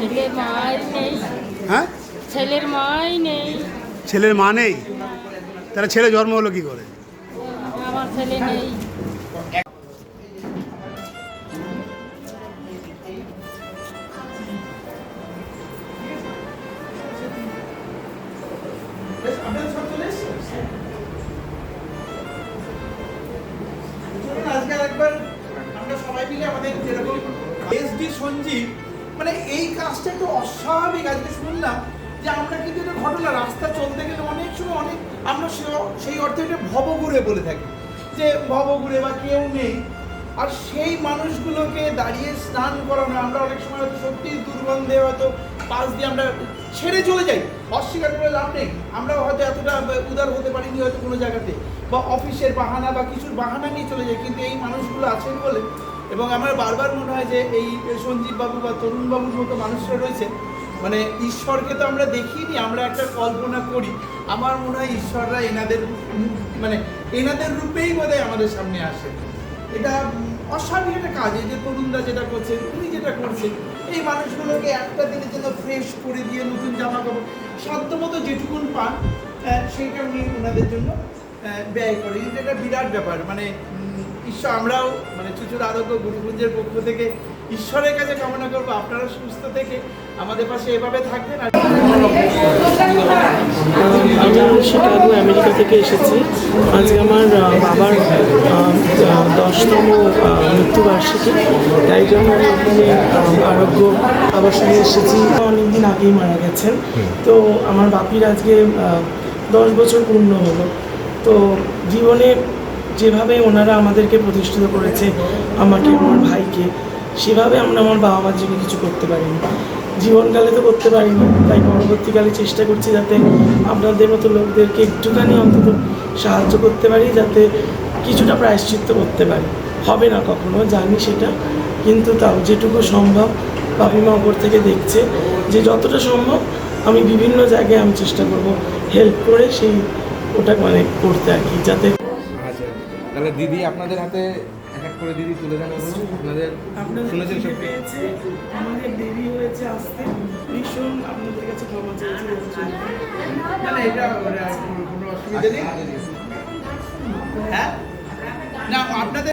ছেলের মাই নেই। হ্যাঁ? ছেলের মাই নেই। ছেলের মা নেই? তাহলে ছেলে জন্ম হলো কি করে? আমার ছেলে নেই। আজকে আরেকবার আমরা সবাই মিলে আমাদের যেরকম এসডি সঞ্জীব মানে এই কাজটা একটু অস্বাভাবিক, আজকে শুনলাম যে আমরা কিন্তু এটা ঘটনা, রাস্তা চলতে গেলে অনেক সময় অনেক, আমরা সেই অর্থে এটা ভবঘুরে বলে থাকি, যে ভবঘুরে বা কেউ নেই। আর সেই মানুষগুলোকে দাঁড়িয়ে স্নান করানো, আমরা অনেক সময় হয়তো সত্যি দুর্গন্ধে হয়তো পাশ দিয়ে আমরা ছেড়ে চলে যাই, অস্বীকার করে লাভ নেই। আমরা হয়তো এতটা উদার হতে পারিনি হয়তো কোনো জায়গাতে, বা অফিসের বাহানা বা কিছুর বাহানা নিয়ে চলে যাই, কিন্তু এই মানুষগুলো আছেন বলে এবং আমার বারবার মনে হয় যে এই সঞ্জীববাবু বা তরুণবাবুর মতো মানুষরা রয়েছে মানে ঈশ্বরকে তো আমরা দেখিনি, আমরা একটা কল্পনা করি। আমার মনে হয় ঈশ্বররা এনাদের মানে এনাদের রূপেই বোধহয় আমাদের সামনে আসে। এটা অস্বাভাবিক একটা কাজ, এই যে তরুণরা যেটা করছে, উনি যেটা করছে, এই মানুষগুলোকে একটা দিনের জন্য ফ্রেশ করে দিয়ে নতুন জামা কাপড় সাধ্যমতো যেটুকুন পান সেইটা উনি ওনাদের জন্য ব্যয় করে। এটা একটা বিরাট ব্যাপার মানে ঈশ্বর আমরাও মানে চুচুর আরোগ্য গুরুকুঞ্জের পক্ষ থেকে ঈশ্বরের কাছে কামনা করব। আপনারা সুস্থ থেকে আমাদের পাশে এভাবে থাকবেন আর আমি শিকাগো আমেরিকা থেকে এসেছি। আজকে আমার বাবার দশতম মৃত্যুবার্ষিকী। তাই জন্য আমি আহ, আরোগ্য আবাসনে এসেছি। অনেকদিন আগেই মারা গেছেন। তো আমার বাপির আজকে দশ বছর পূর্ণ হলো। তো জীবনে যেভাবে ওনারা আমাদেরকে প্রতিষ্ঠিত করেছে, আমাকে, আমার ভাইকে, সেভাবে আমরা আমার বাবা মার জন্য কিছু করতে পারিনি। জীবনকালে তো করতে পারিনি, তাই পরবর্তীকালে চেষ্টা করছি যাতে আপনাদের মতো লোকদেরকে একটুখানি অন্তত সাহায্য করতে পারি, যাতে কিছুটা প্রায়শ্চিত্ত করতে পারি। হবে না কখনো, জানি সেটা, কিন্তু তাও যেটুকু সম্ভব বাপিমা ওপর থেকে দেখছে যে যতটা সম্ভব আমি বিভিন্ন জায়গায় আমি চেষ্টা করব হেল্প করে সেই ওটা মানে করতে আর কি, যাতে তাহলে দিদি আপনাদের হাতে এক এক করে দিদি তুলে দেন আপনাদের আপনাদের শুনেছেন সব পেয়েছে আমাদের দেরি হয়েছে আসতে। ভীষণ আপনাদের কাছে ক্ষমা চাইছি এর না না এটা মানে কোনো- অসুবিধা নেই? হ্যাঁ? না আপনাদের।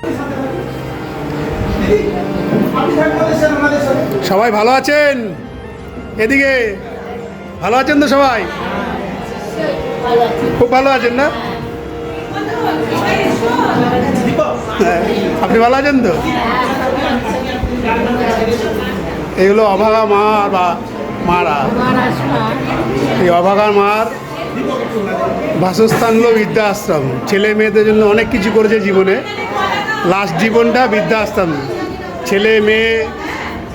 সবাই ভালো আছেন? এদিকে। ভালো আছেন তো সবাই? খুব ভালো আছেন না? হ্যাঁ, আপনি ভালো আছেন তো? এগুলো অভাগা মা বা মারা। এই অভাগা মার বাসস্থান হলো বৃদ্ধা আশ্রম ছেলে মেয়েদের জন্য অনেক কিছু করেছে জীবনে। লাস্ট জীবনটা বৃদ্ধা আশ্রম ছেলে মেয়ে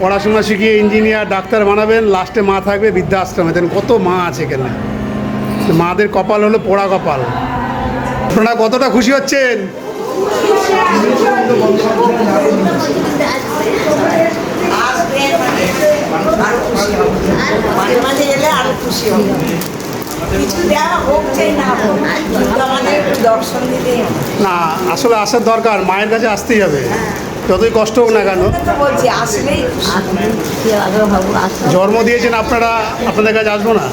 পড়াশোনা শিখিয়ে ইঞ্জিনিয়ার, ডাক্তার বানাবেন, লাস্টে মা থাকবে বৃদ্ধা আশ্রমে কত মা আছে এখানে। মাদের কপাল হলো পোড়া কপাল। আপনারা কতটা খুশি হচ্ছেন। না আসলে আসার দরকার মায়ের কাছে আসতেই হবে যতই কষ্ট হোক না কেন। জন্ম দিয়েছেন আপনারা আপনাদের কাছে আসব না?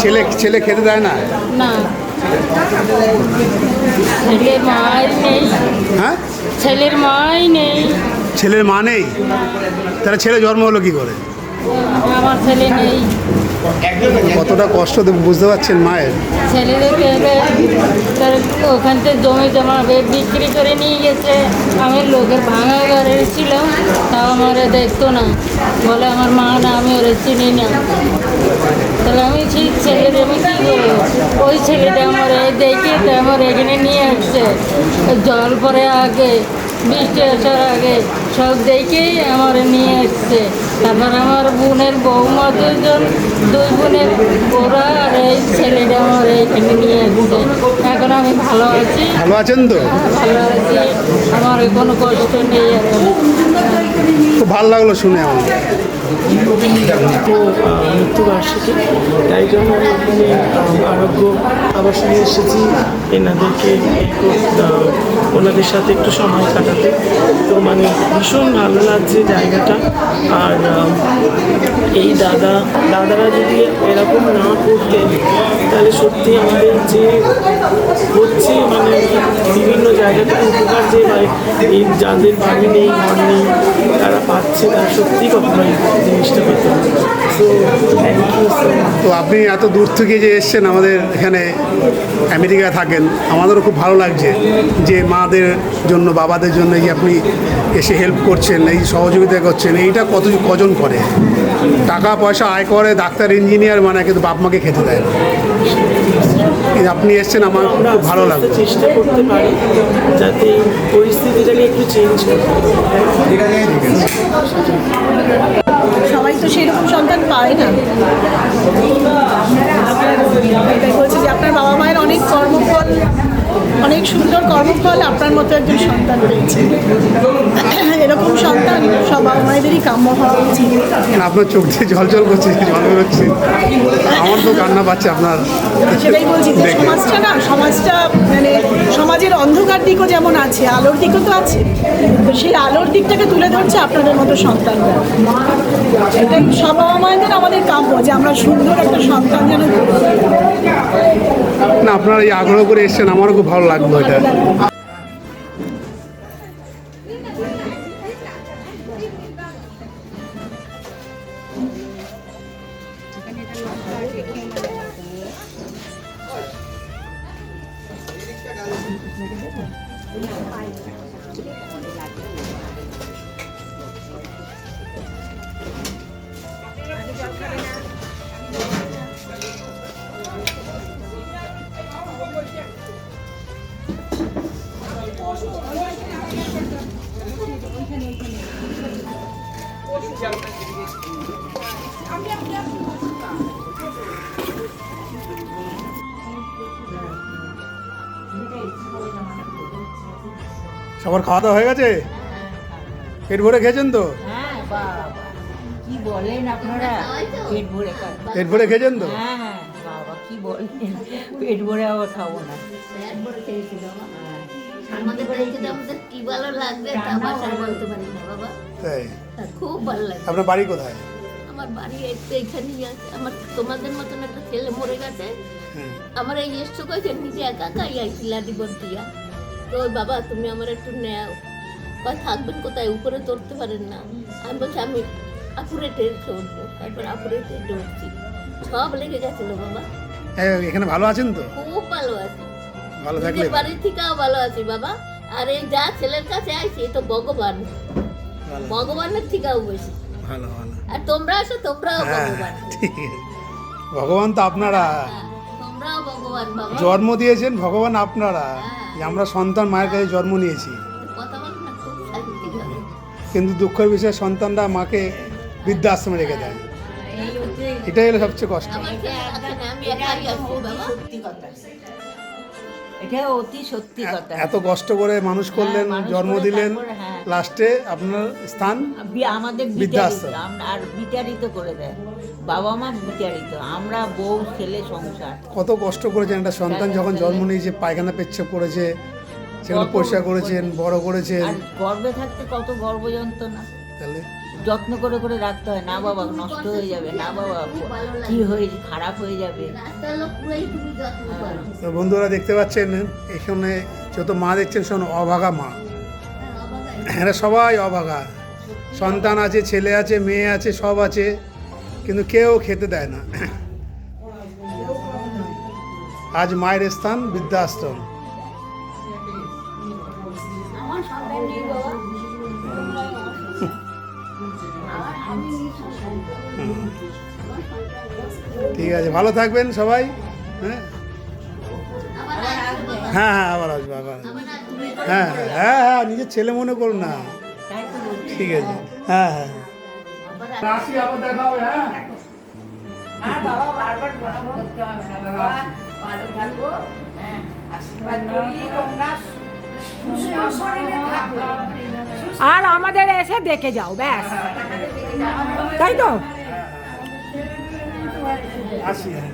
ছেলে ছেলে খেতে দেয় না? না। ছেলের মাই নেই। হ্যাঁ? ছেলের মাই নেই। ছেলের মা নেই তারা ছেলে জন্ম হলো কি করে আমার ছেলে নেই কতটা কষ্ট বুঝতে পারছেন মায়ের ওখান থেকে জমি জমা বিক্রি করে নিয়ে গেছে আমি ভাঙা ঘরে তাও আমার দেখতো না বলে আমার মা না আমি না তাহলে আমি আমি কী করব ওই ছেলেটা আমার আমার এখানে নিয়ে আসছে জল পরে আগে বৃষ্টি আসার আগে সব দেখেই আমার নিয়ে এসছে। তারপর আমার বোনের বৌমা দুজন দুই বোনের ওরা আর এই ছেলেটা আমার এইখানে নিয়ে আসছে এখন আমি ভালো আছি। ভালো আছেন তো? ভালো আছি। আমার কোনো কষ্ট নেই এখন। খুব ভালো লাগল শুনে আমার। মৃত্যুবার্ষিকী তাই জন্য আমি আরোগ্য আবাসনে এসেছি এনাদেরকে একটু, ওনাদের সাথে একটু সময় কাটাতে। তো মানে ভীষণ ভালো লাগছে জায়গাটা। আর এই দাদা দাদারা যদি এরকম না করতেন তাহলে সত্যি আমাদের যে হচ্ছে মানে বিভিন্ন জায়গা থেকে উপকার যে বা- এই যাদের বাড়ি নেই, ঘর নেই, তারা পাচ্ছে, তারা সত্যি কখনোই জিনিসটা পেত সো থ্যাংক ইউ তো আপনি এত দূর থেকে যে এসছেন আমাদের এখানে, আমেরিকায় থাকেন, আমাদেরও খুব ভালো লাগছে যে মাদের জন্য, বাবাদের জন্য এই আপনি এসে হেল্প করছেন, এই সহযোগিতা করছেন, এইটা কত, কজন করে? টাকা পয়সা আয় করে, ডাক্তার ইঞ্জিনিয়ার মানে কিন্তু বাপ মাকে খেতে দেয় আপনি এসছেন আমার আমরা খুব ভালো লাগে চেষ্টা করতে পারি যাতে পরিস্থিতিটাকে একটু চেঞ্জ সবাই তো সেরকম সন্তান পায় না। বলছে বলছি যে আপনার বাবা মায়ের অনেক কর্মফল অনেক সুন্দর কর্মফল আপনার মতো একজন সন্তান পেয়েছে। এরকম সন্তান সব বাবা মায়েদেরই কাম্য হওয়া উচিত। আপনার চোখ দিয়ে জল জল করছে জল বেরোচ্ছে আমার তো কান্না পাচ্ছে আপনার। সেটাই বলছি যে সমাজটা না সমাজটা মানে সমাজের অন্ধকার দিকও যেমন আছে আলোর দিকও তো আছে তো সেই আলোর দিকটাকে তুলে ধরছে আপনাদের মতো সন্তানরা। এটাই সব বাবা মায়েদের আমাদের কাম্য যে আমরা সুন্দর একটা সন্তান যেন না আপনারা এই আগ্রহ করে এসছেন আমারও খুব ভালো লাগল এটা। সবার খাওয়া দাওয়া হয়ে গেছে? পেট ভরে খেয়েছেন তো? হ্যাঁ বাবা। কি বলেন আপনারা? পেট ভরে খান পেট ভরে খেয়েছেন তো? হ্যাঁ হ্যাঁ বাবা কি বলেন? পেট ভরে আবার খাব না। আমাদের বাড়িতে আমাদের ভালো লাগবে তা ভাষায় বলতে পারি না বাবা। তাই? খুব ভালো লাগে। আপনার বাড়ি কোথায়? আমার বাড়ি একটু এখানেই আছে। আমার তোমাদের মতন একটা ছেলে মরে গেছে। আমার এই এসছো কয়েছে নিজে একা একাই আইছি লাডিবর দিয়া বাবা তুমি আমার একটু নেও। কয় থাকবেন কোথায়? উপরে চড়তে পারেন না। আমি বলছি আমি আপুরে ট্রেন চড়বো তারপর আপুরে ট্রেন উঠছি। সব লেগে গেছিল বাবা। এখানে ভালো আছেন তো? খুব ভালো আছি। ভালো থাকলে বাড়ির থেকেও ভালো আছি বাবা। আর এই যা ছেলের কাছে আইছি তো ভগবান। ভগবানের থেকেও বেশি। ভালো ভালো। আর তোমরা আসো তোমরাও হ্যাঁ ভগবান। ভগবান তো আপনারা। হ্যাঁ, তোমরাও ভগবান বাবা। জন্ম দিয়েছেন ভগবান আপনারা। যে আমরা সন্তান মায়ের কাছে জন্ম নিয়েছি। কিন্তু দুঃখের বিষয়ে সন্তানরা মাকে বৃদ্ধাশ্রমে রেখে দেয়। এটাই হলো সবচেয়ে কষ্ট। এটা অতি সত্যি কথা। এত কষ্ট করে মানুষ করলেন হ্যাঁ, জন্ম দিলেন হ্যাঁ। লাস্টে আপনার স্থান আমাদের বৃদ্ধাশ্রম। আর বিতাড়িত করে দেয়। বাবা মা বিতাড়িত। আমরা বউ ছেলে সংসার। কত কষ্ট করেছেন একটা সন্তান যখন জন্ম নিয়েছে পায়খানা পেচ্ছাপ করেছে সেগুলো পরিষ্কার করেছেন বড় করেছেন। গর্বে থাকতে কত গর্ব যন্ত্রণা তাহলে যত্ন করে করে রাখতে হয়। না বাবা, নষ্ট হয়ে যাবে, না বাবা, কি হয়ে, খারাপ হয়ে যাবে। তো বন্ধুরা দেখতে পাচ্ছেন, এখানে যত মা দেখছেন সব অভাগা মা। এরা সবাই অভাগা। সন্তান আছে, ছেলে আছে, মেয়ে আছে, সব আছে, কিন্তু কেউ খেতে দেয় না। আজ মায়ের স্থান বৃদ্ধাশ্রম। ঠিক আছে ভালো থাকবেন সবাই হ্যাঁ? হ্যাঁ হ্যাঁ আবার আসব আবার আসব। হ্যাঁ হ্যাঁ হ্যাঁ হ্যাঁ নিজের ছেলে মনে করুন না। ঠিক আছে হ্যাঁ হ্যাঁ। আসি আবার দেখা হবে হ্যাঁ। হ্যাঁ সুস্থ আর আমাদের এসে দেখে যাও ব্যাস। তাই তো? আশি হ্যাঁ।